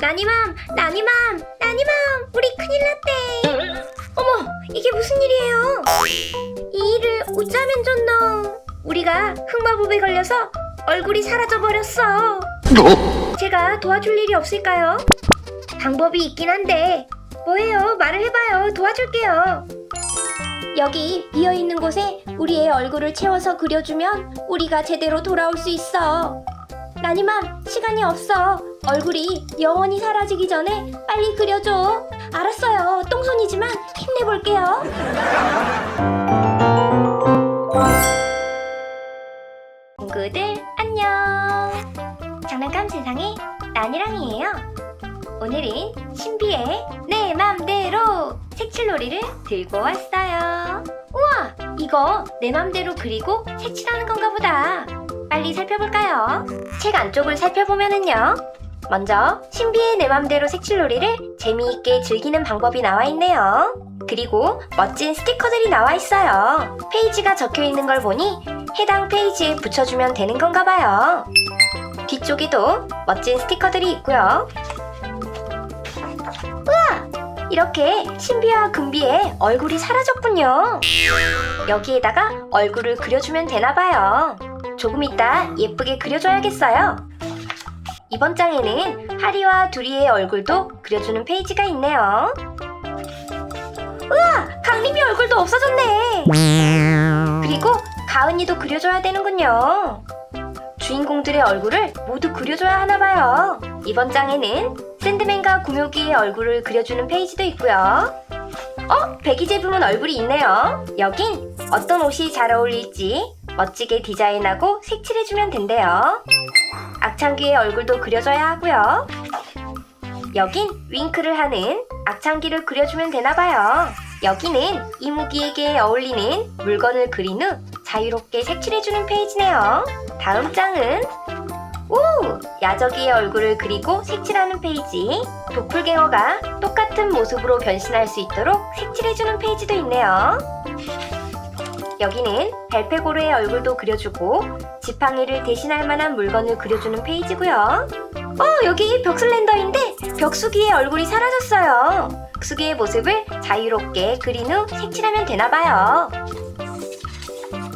나니맘, 나니맘, 나니맘, 우리 큰일 났대. 어머, 이게 무슨 일이에요? 이 일을 어쩌면 좋노? 우리가 흑마법에 걸려서 얼굴이 사라져 버렸어. 제가 도와줄 일이 없을까요? 방법이 있긴 한데 뭐예요? 말을 해봐요. 도와줄게요. 여기 비어 있는 곳에 우리의 얼굴을 채워서 그려주면 우리가 제대로 돌아올 수 있어. 나니맘, 시간이 없어. 얼굴이 영원히 사라지기 전에 빨리 그려줘. 알았어요. 똥손이지만 힘내볼게요. 친구들, 안녕. 장난감 세상의 나니랑이에요. 오늘은 신비의 내 맘대로 색칠놀이를 들고 왔어요. 우와, 이거 내 맘대로 그리고 색칠하는 건가 보다. 빨리 살펴볼까요? 책 안쪽을 살펴보면은요. 먼저 신비의 내 맘대로 색칠놀이를 재미있게 즐기는 방법이 나와 있네요. 그리고 멋진 스티커들이 나와 있어요. 페이지가 적혀 있는 걸 보니 해당 페이지에 붙여주면 되는 건가 봐요. 뒤쪽에도 멋진 스티커들이 있고요. 우와! 이렇게 신비와 금비의 얼굴이 사라졌군요. 여기에다가 얼굴을 그려주면 되나 봐요. 조금 이따 예쁘게 그려줘야겠어요. 이번 장에는 하리와 두리의 얼굴도 그려주는 페이지가 있네요. 우와! 강림이 얼굴도 없어졌네! 그리고 가은이도 그려줘야 되는군요. 주인공들의 얼굴을 모두 그려줘야 하나 봐요. 이번 장에는 샌드맨과 구묘기의 얼굴을 그려주는 페이지도 있고요. 어? 배기제 부문 얼굴이 있네요. 여긴 어떤 옷이 잘 어울릴지 멋지게 디자인하고 색칠해주면 된대요. 악창기의 얼굴도 그려줘야 하고요. 여긴 윙크를 하는 악창기를 그려주면 되나봐요. 여기는 이무기에게 어울리는 물건을 그린 후 자유롭게 색칠해주는 페이지네요. 다음 장은 오! 야저기의 얼굴을 그리고 색칠하는 페이지. 도플갱어가 똑같은 모습으로 변신할 수 있도록 색칠해주는 페이지도 있네요. 여기는 벨페고르의 얼굴도 그려주고 지팡이를 대신할 만한 물건을 그려주는 페이지고요. 어, 여기 벽슬렌더인데 벽수기의 얼굴이 사라졌어요. 벽수기의 모습을 자유롭게 그린 후 색칠하면 되나봐요.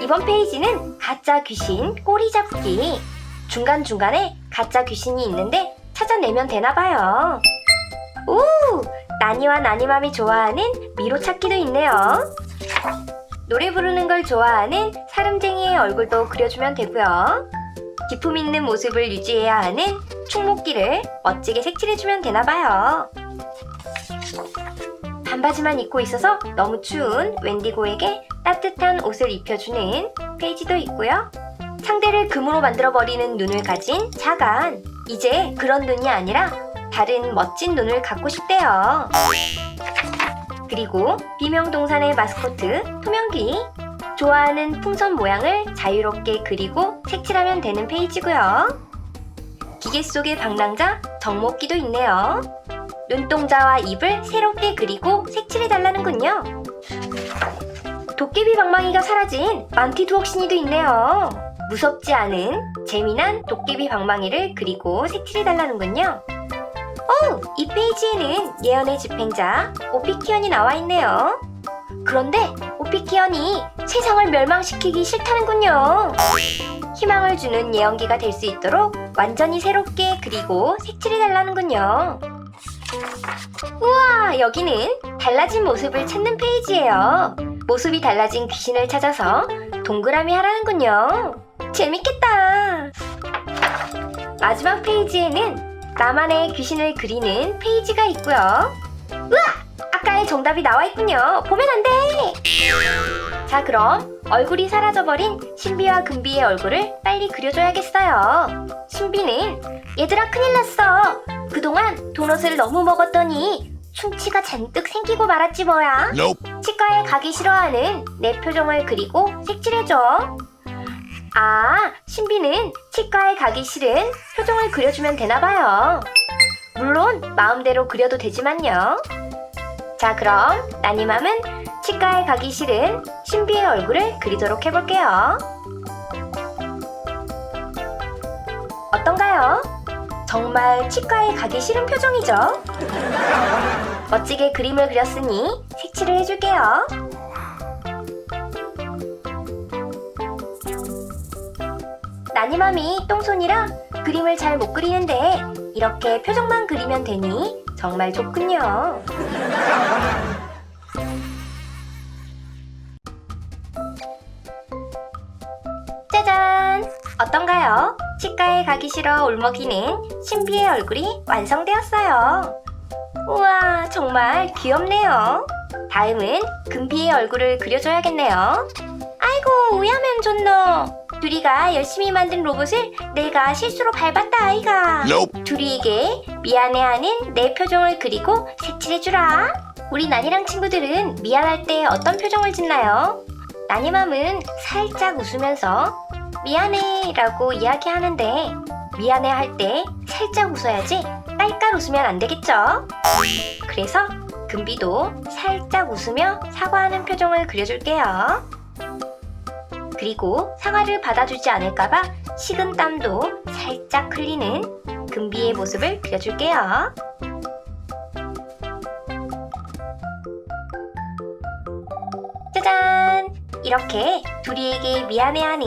이번 페이지는 가짜 귀신 꼬리 잡기. 중간중간에 가짜 귀신이 있는데 찾아내면 되나봐요. 오! 나니와 나니맘이 좋아하는 미로 찾기도 있네요. 노래 부르는 걸 좋아하는 사름쟁이의 얼굴도 그려주면 되고요. 기품 있는 모습을 유지해야 하는 충목기를 멋지게 색칠해주면 되나봐요. 반바지만 입고 있어서 너무 추운 웬디고에게 따뜻한 옷을 입혀주는 페이지도 있고요. 상대를 금으로 만들어버리는 눈을 가진 자간. 이제 그런 눈이 아니라 다른 멋진 눈을 갖고 싶대요. 그리고 비명동산의 마스코트 토명귀. 좋아하는 풍선 모양을 자유롭게 그리고 색칠하면 되는 페이지고요. 기계 속의 방랑자 정목기도 있네요. 눈동자와 입을 새롭게 그리고 색칠해달라는군요. 도깨비 방망이가 사라진 만티 두억신이도 있네요. 무섭지 않은 재미난 도깨비 방망이를 그리고 색칠해달라는군요. 어, 이 페이지에는 예언의 집행자 오피키언이 나와 있네요. 그런데 오피키언이 세상을 멸망시키기 싫다는군요. 희망을 주는 예언기가 될 수 있도록 완전히 새롭게 그리고 색칠해달라는군요. 우와, 여기는 달라진 모습을 찾는 페이지예요. 모습이 달라진 귀신을 찾아서 동그라미 하라는군요. 재밌겠다. 마지막 페이지에는 나만의 귀신을 그리는 페이지가 있고요. 우와! 아까의 정답이 나와 있군요. 보면 안 돼! 자, 그럼 얼굴이 사라져버린 신비와 금비의 얼굴을 빨리 그려줘야겠어요. 신비는 얘들아 큰일 났어. 그동안 도넛을 너무 먹었더니 충치가 잔뜩 생기고 말았지 뭐야. Nope. 치과에 가기 싫어하는 내 표정을 그리고 색칠해줘. 아, 신비는 치과에 가기 싫은 표정을 그려주면 되나봐요. 물론 마음대로 그려도 되지만요. 자, 그럼 나니맘은 치과에 가기 싫은 신비의 얼굴을 그리도록 해볼게요. 어떤가요? 정말 치과에 가기 싫은 표정이죠? 멋지게 그림을 그렸으니 색칠을 해줄게요. 나니맘이 똥손이라 그림을 잘 못 그리는데 이렇게 표정만 그리면 되니 정말 좋군요. 짜잔! 어떤가요? 치과에 가기 싫어 울먹이는 신비의 얼굴이 완성되었어요. 우와, 정말 귀엽네요. 다음은 금비의 얼굴을 그려줘야겠네요. 아이고, 우야면 좋노. 두리가 열심히 만든 로봇을 내가 실수로 밟았다, 아이가. Nope. 두리에게 미안해하는 내 표정을 그리고 색칠해주라. 우리 나니랑 친구들은 미안할 때 어떤 표정을 짓나요? 나니맘은 살짝 웃으면서 미안해 라고 이야기하는데 미안해 할 때 살짝 웃어야지 깔깔 웃으면 안 되겠죠? 그래서 금비도 살짝 웃으며 사과하는 표정을 그려줄게요. 그리고 사과를 받아주지 않을까봐 식은 땀도 살짝 흘리는 금비의 모습을 그려줄게요. 짜잔! 이렇게 두리에게 미안해하는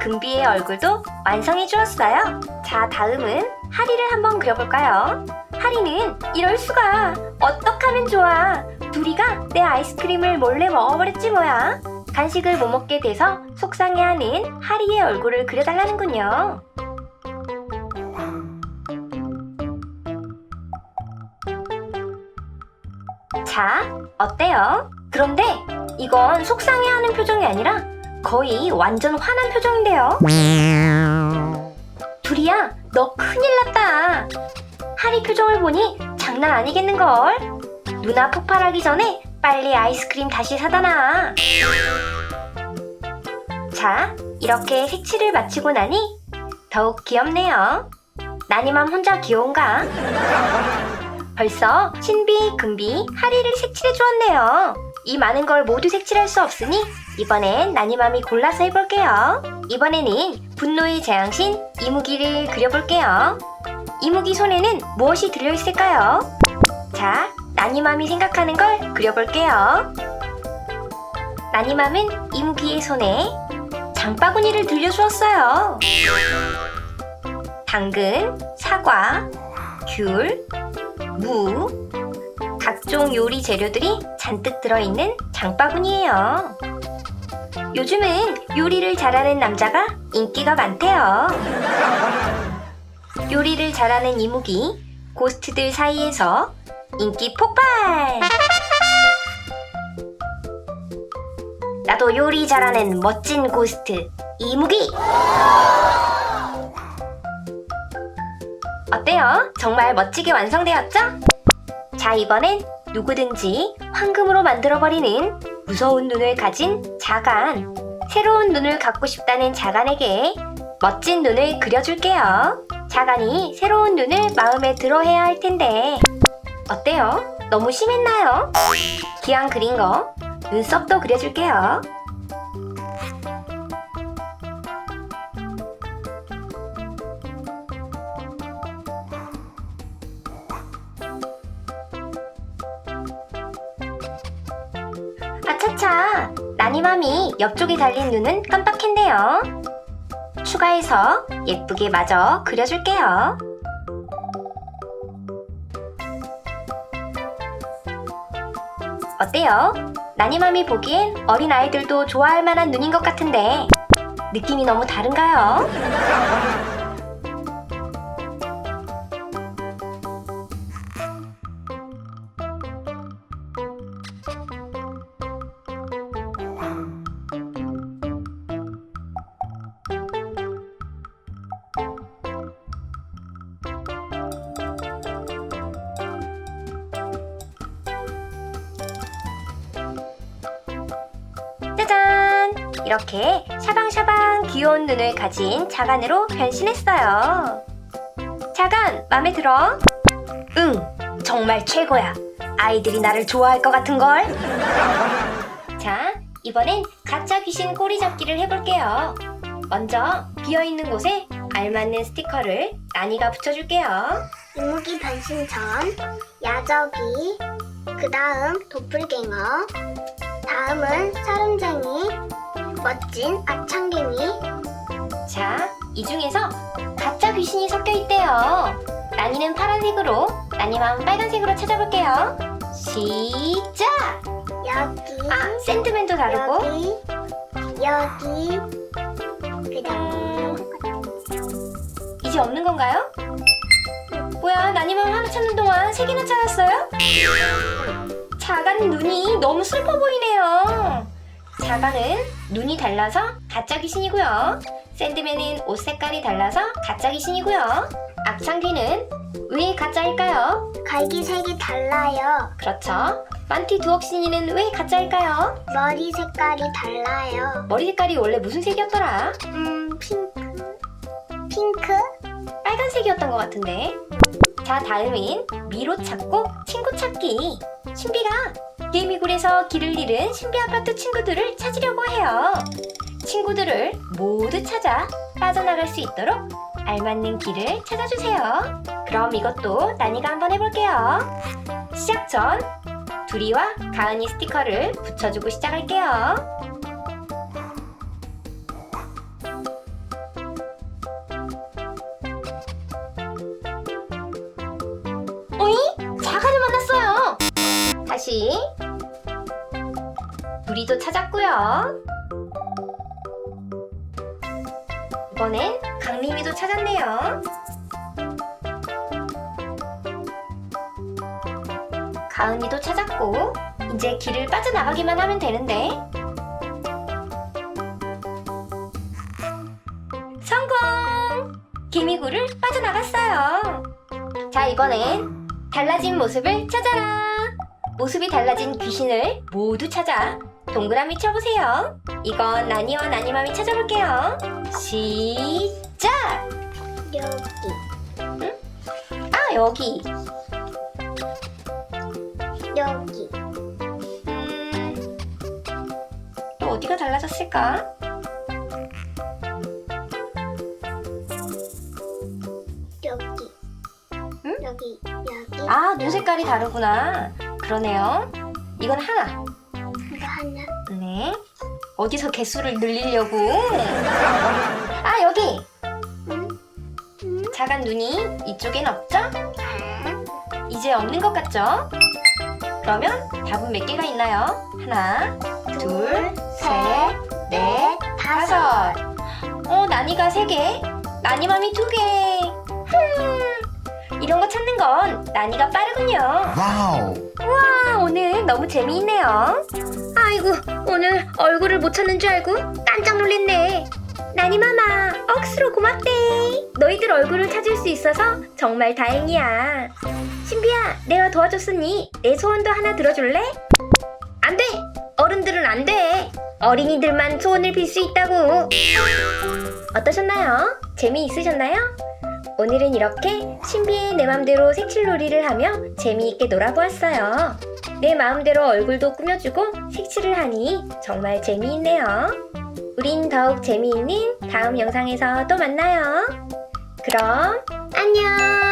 금비의 얼굴도 완성해 주었어요. 자, 다음은 하리를 한번 그려볼까요? 하리는 이럴 수가 어떡하면 좋아? 두리가 내 아이스크림을 몰래 먹어버렸지 뭐야. 간식을 못 먹게 돼서 속상해하는 하리의 얼굴을 그려달라는군요. 자, 어때요? 그런데 이건 속상해하는 표정이 아니라 거의 완전 화난 표정인데요. 둘이야, 너 큰일 났다. 하리 표정을 보니 장난 아니겠는걸? 누나 폭발하기 전에 빨리 아이스크림 다시 사다 놔. 자, 이렇게 색칠을 마치고 나니 더욱 귀엽네요. 나니맘 혼자 귀여운가? 벌써 신비, 금비, 하리를 색칠해 주었네요. 이 많은 걸 모두 색칠할 수 없으니 이번엔 나니맘이 골라서 해볼게요. 이번에는 분노의 재앙신 이무기를 그려볼게요. 이무기 손에는 무엇이 들려있을까요? 자, 나니맘이 생각하는 걸 그려볼게요. 나니맘은 이무기의 손에 장바구니를 들려주었어요. 당근, 사과, 귤, 무, 각종 요리 재료들이 잔뜩 들어있는 장바구니예요. 요즘은 요리를 잘하는 남자가 인기가 많대요. 요리를 잘하는 이무기, 고스트들 사이에서 인기 폭발! 나도 요리 잘하는 멋진 고스트, 이무기! 어때요? 정말 멋지게 완성되었죠? 자, 이번엔 누구든지 황금으로 만들어버리는 무서운 눈을 가진 자간. 새로운 눈을 갖고 싶다는 자간에게 멋진 눈을 그려줄게요. 자간이 새로운 눈을 마음에 들어 해야 할 텐데. 어때요? 너무 심했나요? 기왕 그린 거 눈썹도 그려줄게요. 아차차! 나니맘이 옆쪽에 달린 눈은 깜빡했네요. 추가해서 예쁘게 마저 그려줄게요. 어때요? 나니맘이 보기엔 어린 아이들도 좋아할 만한 눈인 것 같은데 느낌이 너무 다른가요? 이렇게 샤방샤방 귀여운 눈을 가진 자간으로 변신했어요. 자간, 맘에 들어? 응, 정말 최고야. 아이들이 나를 좋아할 것 같은걸? 자, 이번엔 가짜 귀신 꼬리 잡기를 해볼게요. 먼저 비어있는 곳에 알맞는 스티커를 나니가 붙여줄게요. 이무기 변신 전, 야적이, 그 다음 도플갱어, 다음은 사름쟁이, 멋진 악창갱이, 자, 이 중에서 가짜 귀신이 섞여 있대요. 나니는 파란색으로, 나니 마음 빨간색으로 찾아볼게요. 시작! 여기, 아, 샌드맨도 다르고, 여기, 여기, 그 다음, 이제 없는 건가요? 뭐야, 나니만 하나 찾는 동안 세 개나 찾았어요? 자간 눈이 너무 슬퍼 보이네요. 자간은 눈이 달라서 가짜 귀신이고요. 샌드맨은 옷 색깔이 달라서 가짜 귀신이고요. 악창귀는 왜 가짜일까요? 갈기 색이 달라요. 그렇죠. 만티 두억신이는 왜 가짜일까요? 머리 색깔이 달라요. 머리 색깔이 원래 무슨 색이었더라? 음, 핑크, 핑크, 빨간색이었던 것 같은데. 자, 다음은 미로 찾고 친구 찾기. 신비가 개미굴에서 길을 잃은 신비 아파트 친구들을 찾으려고 해요. 친구들을 모두 찾아 빠져나갈 수 있도록 알맞는 길을 찾아주세요. 그럼 이것도 나니가 한번 해볼게요. 시작 전 두리와 가은이 스티커를 붙여주고 시작할게요. 우리도 찾았고요. 이번엔 강림이도 찾았네요. 가은이도 찾았고 이제 길을 빠져나가기만 하면 되는데 성공! 개미굴을 빠져나갔어요. 자 이번엔 달라진 모습을 찾아라. 모습이 달라진 귀신을 모두 찾아 동그라미 쳐보세요. 이건 나니와 나니맘이 찾아볼게요. 시작! 여기, 아 여기. 여기, 음, 또 어디가 달라졌을까? 여기, 응? 여기, 여기, 아 눈 색깔이 다르구나. 그러네요. 이건 하나. 어디서 개수를 늘리려고? 아 여기. 작은 눈이 이쪽엔 없죠? 아, 이제 없는 것 같죠? 그러면 답은 몇 개가 있나요? 하나, 둘, 셋, 넷, 다섯. 어, 나니가 세 개, 나니맘이 두 개. 흠, 이런 거 찾는 건 나니가 빠르군요. 와우. 아, 오늘 너무 재미있네요. 아이고, 오늘 얼굴을 못 찾는 줄 알고 깜짝 놀랐네. 나니 마마, 억수로 고맙대. 너희들 얼굴을 찾을 수 있어서 정말 다행이야. 신비야, 내가 도와줬으니 내 소원도 하나 들어줄래? 안 돼! 어른들은 안 돼! 어린이들만 소원을 빌 수 있다고! 어떠셨나요? 재미있으셨나요? 오늘은 이렇게 신비의 내 맘대로 색칠놀이를 하며 재미있게 놀아보았어요. 내 마음대로 얼굴도 꾸며주고 색칠을 하니 정말 재미있네요. 우린 더욱 재미있는 다음 영상에서 또 만나요. 그럼 안녕!